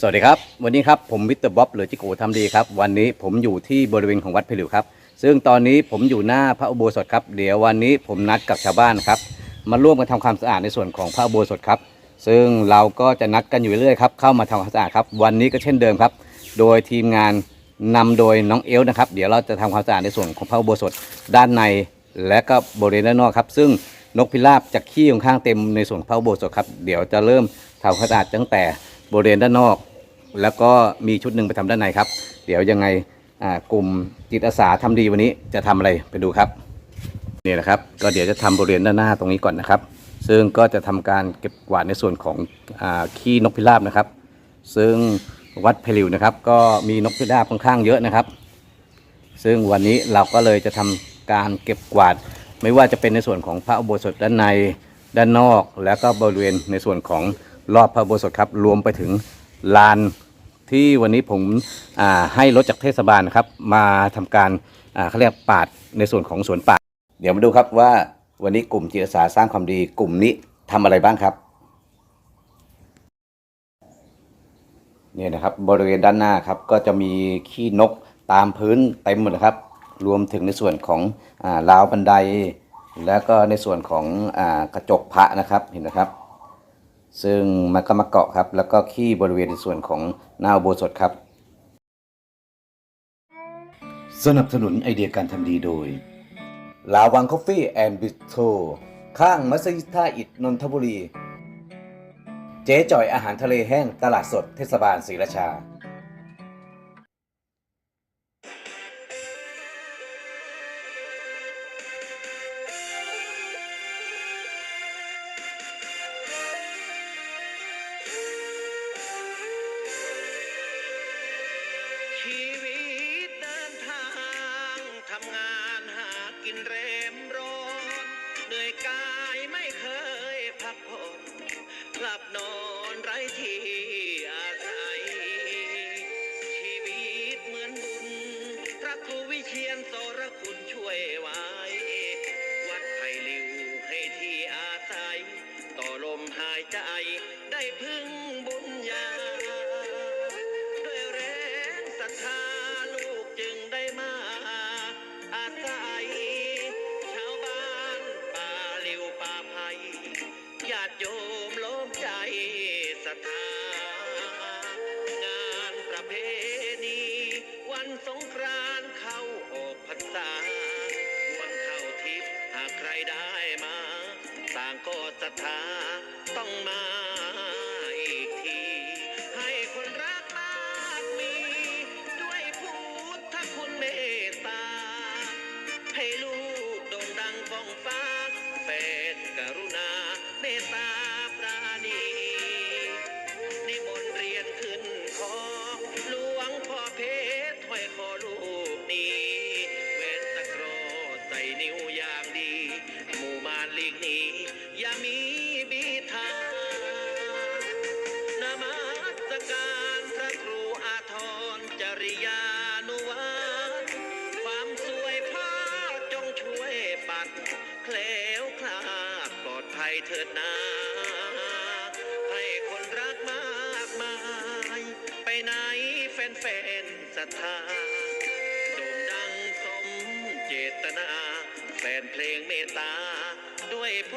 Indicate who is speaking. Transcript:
Speaker 1: สวัสดีครับ วันนี้ครับผมมิสเตอร์บ๊อบหรือจิโกทำดีครับ วันนี้ผมอยู่ที่บริเวณของวัดเพลิวครับ ซึ่งตอนนี้ผมอยู่หน้าพระอุโบสถครับ เดี๋ยววันนี้ผมนัดกับชาวบ้านครับ มาร่วมกันทำความสะอาดในส่วนของพระอุโบสถครับ ซึ่งเราก็จะนัดกันอยู่เรื่อยๆครับ เข้ามาทำความสะอาดครับ วันนี้ก็เช่นเดิมครับ โดยทีมงานนำโดยน้องเอลนะครับ เดี๋ยวเราจะทำความสะอาดในส่วนของพระอุโบสถด้านใน และก็บริเวณด้านนอกครับ ซึ่งนกพิราบจะขี้ค่อนข้างเต็มในส่วนพระอุโบสถครับ เดี๋ยวจะเริ่มทำความสะอาดตั้งแต่ บริเวณด้านนอก แล้วก็มีชุดหนึ่งไปทำด้านในครับ เดี๋ยวยังไงกลุ่มจิตอาสาทำดีวันนี้จะทำอะไรไปดูครับนี่นะครับ ก็เดี๋ยวจะทำบริเวณด้านหน้าตรงนี้ก่อนนะครับ ซึ่งก็จะทำการเก็บกวาดในส่วนของอขี้นกพิราบนะครับ ซึ่งวัดเพลิวนะครับ ก็มีนกพิราบค่อนข้างเยอะนะครับ ซึ่งวันนี้เราก็เลยจะทำการเก็บกวาด ไม่ว่าจะเป็นในส่วนของพระอุโบสถด้านในด้านนอก แล้วก็บริเวณในส่วนของ รอบพระอุโบสถครับรวมไปถึงลานที่วันนี้ผมให้รถจากเทศบาลนะครับ มาทำการเขาเรียกปาดในส่วนของสวนป่าเดี๋ยวมาดูครับว่าวันนี้กลุ่มจิตอาสาสร้างความดีกลุ่มนี้ทำอะไรบ้างครับเนี่ยนะครับบริเวณด้านหน้าครับก็จะมีขี้นกตามพื้นเต็มหมดนะครับ รวมถึงในส่วนของอาราวบันได แล้วก็ในส่วนของอกระจกพระนะครับเห็นนะครับ ซึ่งมันก็มาเกาะครับ แล้วก็ขี้บริเวณในส่วนของหน้าอุโบสถครับ สนับสนุนไอเดียการทำดีโดย ลาวังคอฟฟี่แอนด์บิสโทข้างมัสยิดท่าอิฐนนทบุรี เจ๊จ่อยอาหารทะเลแห้งตลาดสดเทศบาลศรีราชา
Speaker 2: นเรมร้อนเหนื่อยกายไม่เคยพักผ่อนหลับนอนไร้ที่อาศัยชีวิตเหมือนบุญพระครูวิเชียนสรคุณช่วยไว้ วัดไผ่ลิวให้ที่อาศัย ต่อลมหายใจได้พึ่งบุญญา สงกรานเข้าออกพรรษาวันเข้าทิพย์หากใครได้มา ต่างก็ศรัทธาต้องมา นิ้วอย่างดี หมู่มานลีกนี้อย่ามีบีทานมัสการพระครูอาทรจริยานุวัตความสวยพาจงช่วยปัดแคล้วคลาดปลอดภัยเถิดนาให้คนรักมากมาย ไปไหนแฟนๆศรัทธา จตนาแฟนเพลงเมตตาด้วยพ